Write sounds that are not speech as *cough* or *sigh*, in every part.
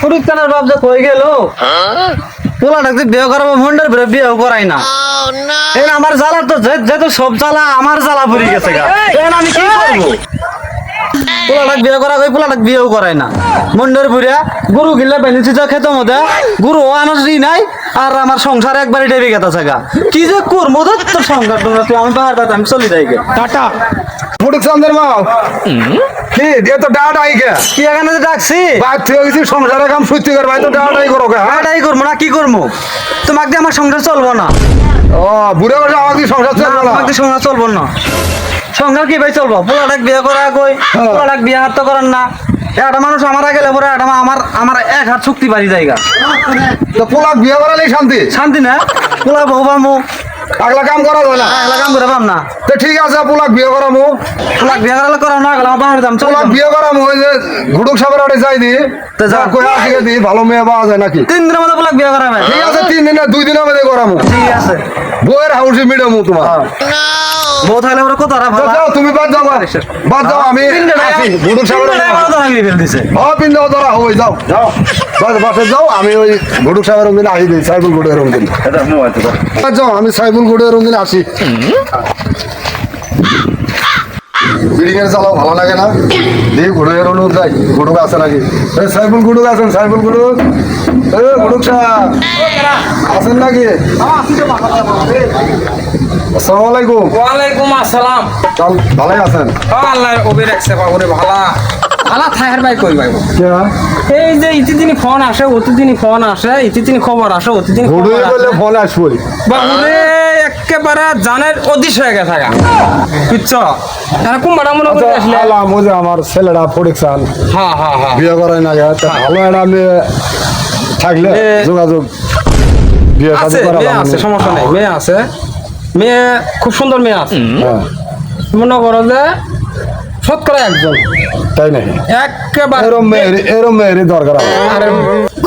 ফুটুক টানার বাপ যে কই গেল? পোলা ডাকতে বিয়ে করাবো মন্ডের ভরে বিয়েও করাই না। এই আমার জ্বালা তো যে- যেহেতু সব জ্বালা আমার জ্বালা পড়ে গেছে গা। এখন আমি কি করব? পোলাটাক বিয়ে করা কই পোলাটাক বিয়েও করাই না। মন্ডের ভুরিয়া গরু গিল্লা বেনিছি যা খেতে মধ্যে। গরু আনারই নাই আর আমার সংসার একবারই ডেবে গেছে গা। কি যে করব? তোর তোর সংসার তোমরা তুই আমি পাতে আমি চলি যাই গে। টাটা। ফুটুক চন্দ্রের মাও কি? তো কি এখানে ডাকছি? থেকে গেছি সংসারে কাম সত্যি কর ভাই তো করো হ্যাঁ? করব না কি করব? তোমাকে আমার সংসার চলবো না। ও বুড়ে আমাকে সংসার চলবে না? তোমাকে সংসার চলবো না। সংসার কি ভাই চলবো? পোলাটাক বিয়ে করা কই? হ্যাঁ। পোলাটাক বিয়ে হাত তো না। একটা মানুষ আমার আগে গেলে পরে একটা আমার আমার এক হাত শক্তি বাড়ি জায়গা তো পোলাক বিয়ে করালেই শান্তি? শান্তি না? পোলা বউ পামু আগলা কাম করা যায় না। একলা কাম করে পাম না। তো ঠিক আছে পোলাক বিয়ে করামু। পোলাক বিয়ে করালে না আগলা বাহির দাম চল পোলাক বিয়ে করামু ওই যে ঘুটুক সাগর যাই দি ভালো মেয়ে পাওয়া যায় নাকি? তিন দিনের মধ্যে পোলাক বিয়ে করাবে। ঠিক আছে তিন দিনে দুই দিনের মধ্যে করামু। ঠিক আছে। বইয়ের হাউসি মিডামু তোমার। বউ থাকলে কত যাও তুমি বাদ যাও বাদ। যাও আমি আসি। ধরা হই যাও। যাও। বাস বাসে যাও আমি ওই ঘুটুক সাগর রঙিন আসি দিই সাইবুল যাও আমি সাইবুল গুড়ের রঙিন আসি। বিল্ডিং এর চালাও ভালো লাগে না। দিয়ে ঘুড়ুকের অনুরোধ যাই ঘুটুক আছে নাকি? এ সাইবুল গুড়ুক আছেন সাইবুল গুড়ুক এ ঘুটুক সাহ আছেন নাকি? আসসালামু আলাইকুম। ওয়ালাইকুম আসসালাম। চল ভালোই আছেন? আল্লাহ ওবে রাখছে বাবুরে ভালা। ভালা থাহের ভাই কই ভাই? এই যে ইতিদিনই ফোন আসে অতি দিনই ফোন আসে ইতি দিনই খবর আসে অতি দিনই খবর ঘুড়ুই আসে ফোন আসবই। বাবুরে! একেবারে জানের অদিশ হয়ে গেছে বুঝছ? এরা কুম্বাড়া মনে করে আসলে? আলাম ওই যে আমার ছেলেরা পরীক্ষান হ্যাঁ হ্যাঁ হ্যাঁ বিয়ে করাই না গা তা ভালো একটা মেয়ে থাকলে যোগাযোগ বিয়ে আছে মেয়ে আছে সমস্যা নেই মেয়ে আছে। মেয়ে খুব সুন্দর মেয়ে আছে। হ্যাঁ, মনে করো যে শতকরা একজন। তাই নাকি? একেবারে এরম মেয়ের এরম মেয়েরই দরকার আর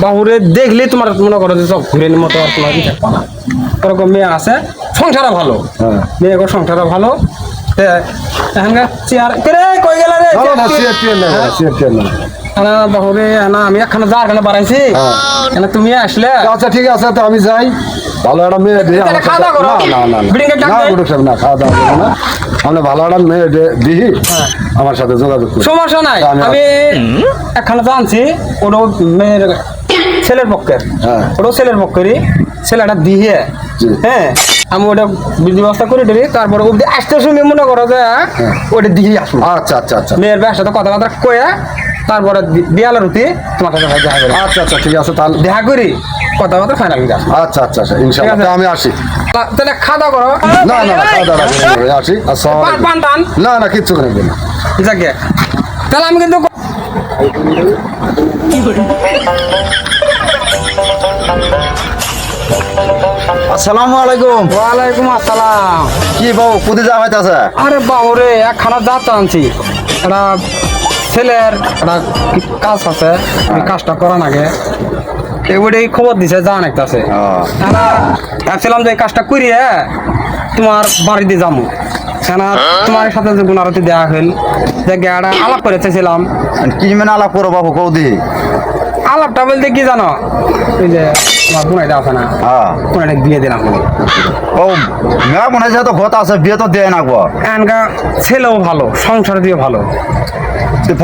বাহুরে দেখলে তোমার মনে করো যে সব ঘুরে মতো আর তোমার ওরকম মেয়ে আছে সংসারও ভালো। হ্যাঁ। মেয়ে সংসারও ভালো। এখানকার চেয়ার কে কই গেল রে? না, বাহুরে আমি একখানে যা এখানে বাড়াইছি। এখানে তুমি আসলে? আচ্ছা ঠিক আছে তো আমি যাই। ভালো একটা মেয়ে দিয়ে খাওয়া দাওয়া না না না না। খাওয়া না। ভালো একটা মেয়ে দিই আমার সাথে যোগাযোগ করি। সমস্যা নাই। আমি- একখানে জানছি ওটা মেয়ের ছেলের পক্ষের হ্যাঁ। ওটাও ছেলের পক্ষেরই। ছেলেটা দিয়ে হ্যাঁ আমি ওটা ব্যবস্থা করে দিলি তারপরে অব্দি আসতে শুনে মনে করো যে ওটা দিয়ে আসব। আচ্ছা আচ্ছা আচ্ছা। মেয়ের ব্যবসার সাথে কথাবার্তা কয়ে তারপরে দি- বিয়ালের রুতি তোমার সাথে ভাই দেখা করি আচ্ছা আচ্ছা ঠিক আছে তাহলে দেখা করি কথাবার্তা ফাইনাল করে আসব আচ্ছা আচ্ছা আচ্ছা ইনশাআল্লাহ ঠিক আছে। আমি আসি। তাহলে খাওয়া দাওয়া করো। না না না খাওয়া দাওয়া আসি আসসালামু পান আলাইকুম। না না কিচ্ছু করবেন না যাকে। তাহলে আমি কিন্তু আসসালামু আলাইকুম। ওয়ালাইকুম আসসালাম। কি বাবু কুদি যা হইতাছে? আরে বাবুরে একখানা জাত আনছি। একটা ছেলের একটা কাজ আছে ওই কাজটা করা নাগে এবারে খবর দিছে জান একটা আছে। ভাবছিলাম যে এই কাজটা করিয়ে তোমার বাড়িতে যাব কেন তোমার সাথে যে গুণারতি দেওয়া হইল যে গেড়া আলাপ করে চাইছিলাম। কি মানে আলাপ করো বাবু কৌদি আলাপটা বলতে কি জানো? ওই যে না? হ্যাঁ। দিলাম। ও মনে কথা আছে বিয়ে তো দিয়ে নাকবো এনকা ছেলেও ভালো সংসার দিয়ে ভালো।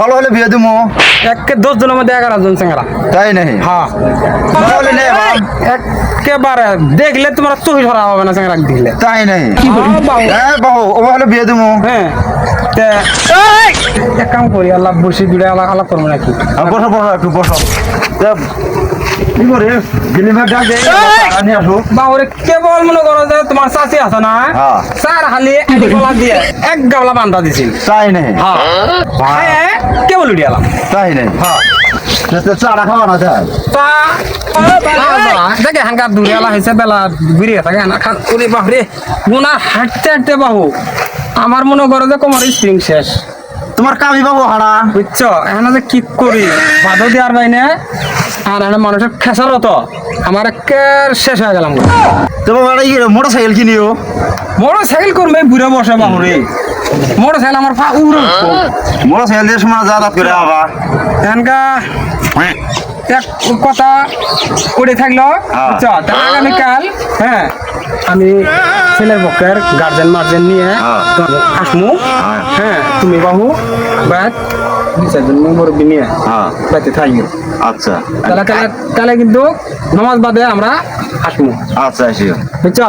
ভালো হলে বিয়ে দিমু। একে দশ জনের মধ্যে এগারো জন চেঙ্গারা তাই হ্যাঁ। একেবারে দেখলে তোমার চোখে ধরা হবে না চেঙ্গারা দেখলে। তাই নেই হ্যাঁ, বাবু। ও হলে বিয়ে দিমু। হ্যাঁ। এক কাম করি আল্লাহ বসে দূরে আলাপ আলাপ করব নাকি? বসো বসো একটু বসো। তা, কি করে গিলিমের ডাক দে নিয়ে আসো। বাবুরে কেবল মনে করো যে তোমার চাষি আছে না? হ্যাঁ। হালি এক গলা দিয়ে এক গাবলা বান্ধা দিছিল। তাই নেই হ্যাঁ। হ্যাঁ। কেবল উঠে তাই নেই হ্যাঁ। চারা খাওয়া না যায়। দেখে হাঙ্কার দূরে এলা হয়েছে বেলা ঘুরিয়ে থাকে না খান ওরে বাপরে। গুনা হাঁটতে হাঁটতে বাহু আমার মনে করো যে কোমর স্প্রিং শেষ। তোমার কামি বাবু হারা। বুঝছ? এখন যে কি করি? বাদও দেওয়ার বাইনে আর এখানে মানুষের খেসারও তো। আমার শেষ হয়ে গেলাম তোমার বাড়ি মোটর সাইকেল কিনিও। মোটর সাইকেল করবে বুড়ে বসে মোটর সাইকেল আমার পা উড়ে মোটর সাইকেল দিয়ে সময় যাতায়াত করে আবার এখানকা এক কথা উড়ে থাকল হ্যাঁ। আগামীকাল হ্যাঁ আমি ছেলের পক্ষের গার্জেন মার্জেন নিয়ে হ্যাঁ। আসমু হ্যাঁ। হ্যাঁ তুমি বাহু ব্যাট দুই চারজন মুরব্বী নিয়ে হ্যাঁ। বাড়িতে থাকব আচ্ছা। তাহলে তাহলে তাহলে কিন্তু নামাজ বাদে আমরা আচ্ছা আসিও বুঝছ?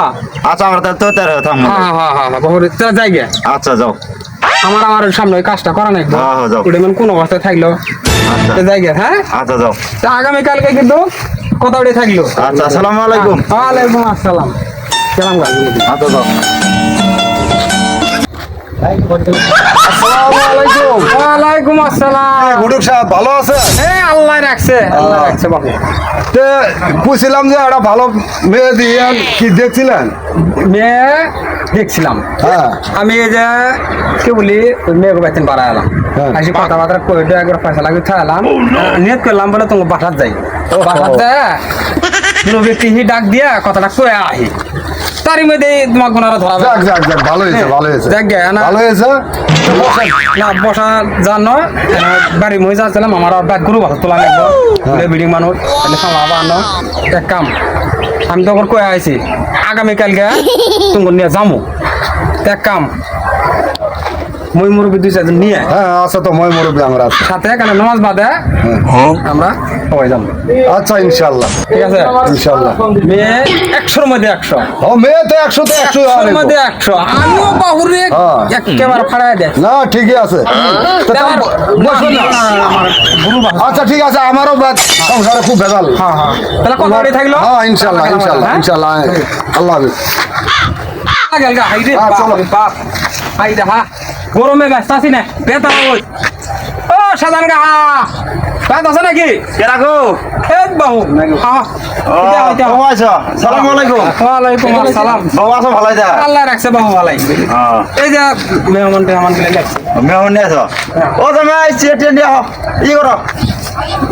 আচ্ছা আমরা তো তেরো থাকব হ্যাঁ হ্যাঁ হ্যাঁ হ্যাঁ বহু তাহলে যাই গে আচ্ছা যাও। আমার আমার সামনে ওই কাজটা করা নাই হ্যাঁ, হ্যাঁ, যাও। ওটা মানে কোন অবস্থায় থাকল। আচ্ছা। যাই গে হ্যাঁ? আচ্ছা যাও। তা আগামীকালকে কিন্তু কথা থাকল। আচ্ছা আসসালামু আলাইকুম। ওয়ালাইকুম আসসালাম। আচ্ছা যাও। ওয়ালাইকুম আসসালাম। ঘটক সাহেব ভালো আছে আল্লাহ রাখছে আল্লাহ রাখছে বাবু। তে বুঝছিলাম যে একটা ভালো মেয়ে দিয়ে কি দেখছিলেন? মেয়ে দেখছিলাম। হ্যাঁ। আমি এই যে কি বলি মেয়েকে বেতন বাড়া এলাম। হ্যাঁ। আসি কথাবার্তা কই একবার পয়সা লাগে থাকলাম নিয়ত করলাম বলে তোমাকে বাসার যাই। বাসার যায় কোনো ব্যক্তি ডাক দিয়া কথাটা কয়ে আহি। তারই মধ্যে তোমাকে ওনারা ধরা যাক যাক যাক ভালো হয়েছে ভালো হয়েছে। দেখ গে, না- ভালো হয়েছে? না বসা জানো বাড়ি মই যাচ্ছিলাম আমার ব্যাগ গরু বাসা তোলা লাগবো। বিল্ডিং মানুষ তাহলে সামলাবা আনো এক কাম আমি তখন কয়ে আইছি আগামীকালকে *laughs* তুমি নিয়ে তো এক কাম মই মুরব্বী দুই চারজন নিয়ে। হ্যাঁ তো মই মুরব্বী আমরা আছি। সাথে কেন নামাজ বাদে আমরা সবাই যাব আচ্ছা ইনশাল্লাহ ঠিক আছে? ইনশাল্লাহ মেয়ে একশোর মধ্যে একশো। ও মেয়ে তো একশো তো একশো মধ্যে একশো। আমিও বাহুরে হ্যাঁ। একেবারে ফাড়াই দেয়। না ঠিকই আছে। আমার আচ্ছা ঠিক আছে আমারও সংসারে খুব ভেজাল। হ্যাঁ হ্যাঁ। তাহলে কথা থাকল? হ্যাঁ ইনশাল্লাহ ইনশাল্লাহ হ্যাঁ? আল্লাহ হাফিজ। হ্যাঁ, চলো। বাপ। হা গরমে ব্যস্ত আছি না বেতা ওই। ও সাধারণ গা ব্যস্ত আছে নাকি? কে রাখো? এ বাবু হ্যাঁ সালাম আলাইকুম। ওয়ালাইকুম আসসালাম। বাবু আছো ভালো যা আল্লাহ রাখছে বাবু ভালাই হ্যাঁ এই যে মেহমান টেহমান গেলে মেহমান নিয়ে আছো ও তুমি চেটে নিয়ে ই করো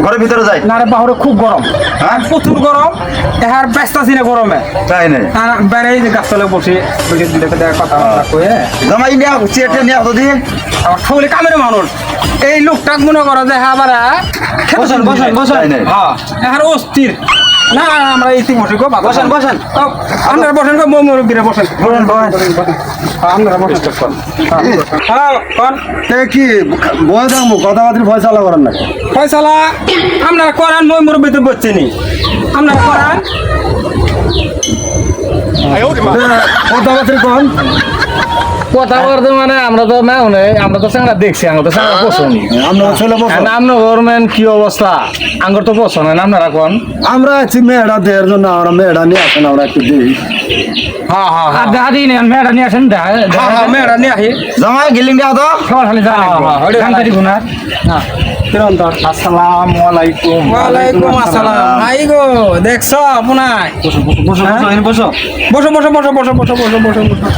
ঘরের ভিতরে যাই? না রে বাহরে খুব গরম। হ্যাঁ? প্রচুর গরম। এহার ব্যস্ত আছি না গরমে। তাই নাই আর বাইরে যে গাছতলে বসে বসে দেখে দেখে কথা কয়ে। জামাই নিয়ে চেটে নিয়ে দিদি আমার ঠৌলি কামের মানুষ। এই লোকটা মনে করো যে হ্যাঁ বারা বসেন, বসেন, বসেন। হ্যাঁ এহার অস্থির। না আমরা এই বসে গো বসেন, আপনারা বসেন গো মই মুরব্বীরা বসেন। বসেন, বসেন। হ্যাঁ, আপনারা বসেন। হ্যাঁ কোন? তে কি বয়ে ফয়সালা করেন না ফয়সালা আপনারা করান মই মুরব্বী তো বসছেনি আপনারা করান কথাবার্তা কন কথা বলতে মানে আমরা তো না মানে আমরা তো চাংরা দেখছি আমরা তো চাংরা পছন্দ আমরা গভর্নমেন্ট কি অবস্থা আঙ্গর তো পছন্দ না আপনারা কোন আমরা আছি মেয়েটা দেওয়ার জন্য আমরা মেয়েটা নিয়ে আসেন আমরা একটু দিই হ্যাঁ হ্যাঁ আর দেখা দিই না মেয়েটা নিয়ে আসেন দেখা হ্যাঁ হ্যাঁ মেয়েরা নিয়ে আহি জামাই গিলিং দিয়ে তো সবার খালি জানা হ্যাঁ, হ্যাঁ, আলাইকুম। ওয়ালাইকুম আসসালাম। আই গো দেখছ আপনার বসো বসো এখানে বসো। বসো বসো বসো বসো বসো বসো বসো বসো।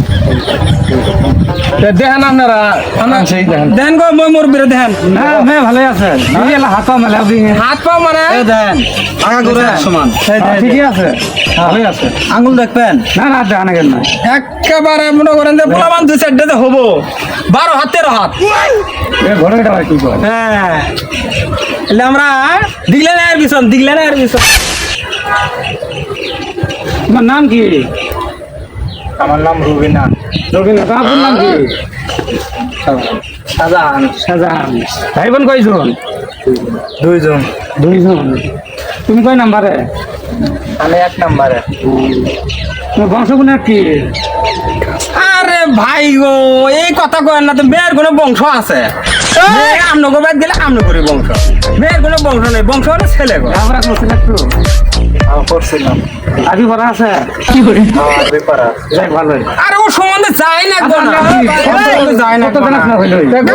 দেখেন আপনারা সেই দেখেন। দেন গো মই হ্যাঁ হ্যাঁ ভালো আছেন বিয়েলা হাত পা মেলা হাত পা মানে? এই দেন আগা করে সমান। ঠিকই আছে। ভালোই আছে। আঙ্গুল দেখবেন? না না দেখা না কেন না। একেবারে মনে করেন যে পোলাবান দুই যে হব। বারো হাত তেরো হাত। ঘরে এটা হ্যাঁ। তোমার নাম কি? আমার নাম রুবিনা আপনার নাম কি? শাহজাহান ভাই বোন কয়জন? দুইজন। দুইজন। তুমি কয় নাম্বারে? আমি এক নম্বরে। তোমার বংশগুণের কি? আরে ভাই গো এই কথা কয়েন না তো মেয়ের কোনো বংশ আছে। আমনগো বাদ গেলে আমনগরি বংশ। মেয়ের কোনো বংশ নেই বংশ হলে ছেলে গো। আমরা করছেন একটু। করছিলাম। পড়া আছে? কি করে? যাই ভালোই। আরে ও সম্বন্ধে যায় না গো না। না হইল?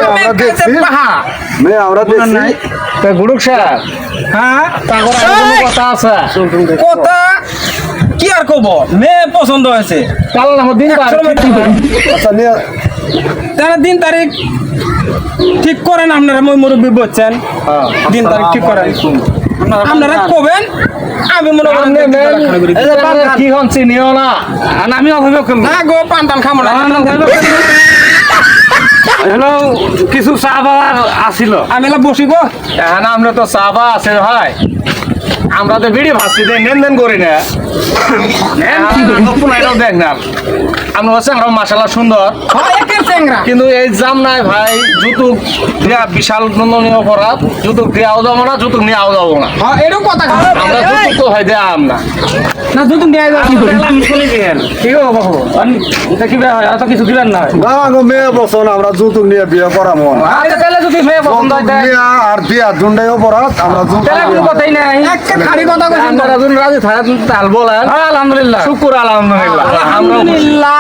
আমরা দেখছি। পাহা। আমরা দেখছি। তা গুরুক সাহেব হ্যাঁ? আর কথা আছে? কথা কি আর কব? মেয়ে পছন্দ হয়েছে। কাল আমার আচ্ছা দিন তারিখ ঠিক করেন আপনারা মই মুরব্বী বলছেন দিন তারিখ ঠিক করেন। আপনারা কবেন আমি মনে করেন যে দেখাশোনা করি। এই যে পান কি হন চিনিও না। আর আমি অভাবে করব না গো পান টান খাব না হ্যালো কিছু চা বাবার আসিল আমি এলা বসিব এখন আমরা তো চা বা আছে ভাই। আমরা তো বিড়ি ভাসছি দেন নেন দেন করি না। দেখ না। আমরা হচ্ছে আমরা মাসালা সুন্দর। হয় কিন্তু এই জাম নাই ভাই যুতুক দেয়া বিশাল নন্দনীয় অপরাধ। যুতুক দেওয়াও যাব না যুতুক নেওয়াও যাব না। হ্যাঁ এরকম কথা আমরা যুতুক তো হয় দেয়া না। না যাও কি করি? কি গো এটা কি ভাই এত কিছু দিলেন না না গো মেয়ে বসন আমরা যৌতুক নিয়ে বিয়ে করাবো না। আচ্ছা তাহলে যদি মেয়ে পছন্দ হয় আর বিয়া দুটাই অপরাধ আমরা যৌতুক তাহলে কোনো কথাই নাই। একটা খালি কথা কইছেন। আপনারা রাজি থাকেন তাহলে বলেন। আলহামদুলিল্লাহ। শুকুর আলহামদুলিল্লাহ। আলহামদুলিল্লাহ।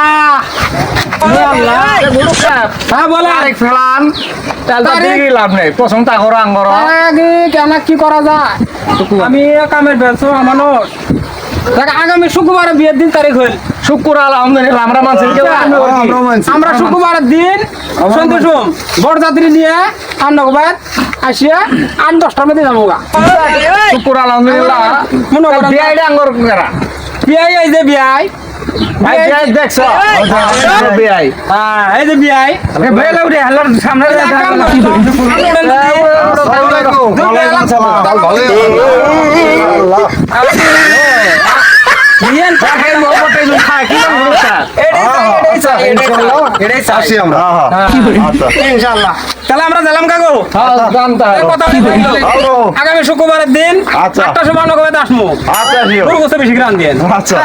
হ্যাঁ কি করা যায়? আমি কামের ব্যস্ত মানুষ আগামী শুক্রবারে বিয়ের দিন তারিখ হইল। শুকুর আলহামদুলিল্লাহ আমরা মানছি আমরা হ্যাঁ, মানছি। আমরা শুক্রবারের দিন সোম বরযাত্রী নিয়ে আর নগবাদ আসিয়া আট দশটার মধ্যে যাব গা শুকুর আলহামদুলিল্লাহ। মনে করেন বিয়াই এই যে বিয়াই বেলা উঠে হেলার সামনে এই যে কাম না। আসসালামু আলাইকুম। ওয়ালাইকুম আসসালাম। ভালোই আল্লাহ। বিয়ের আসি আমরা। আচ্ছা। ইনশাআল্লাহ তাহলে আমরা গেলাম কাকু? আগামী শুক্রবারের দিন আচ্ছা। আটটার সময় আসব? আসমু আচ্ছা। বেশি গ্রাম দিয়ে আচ্ছা।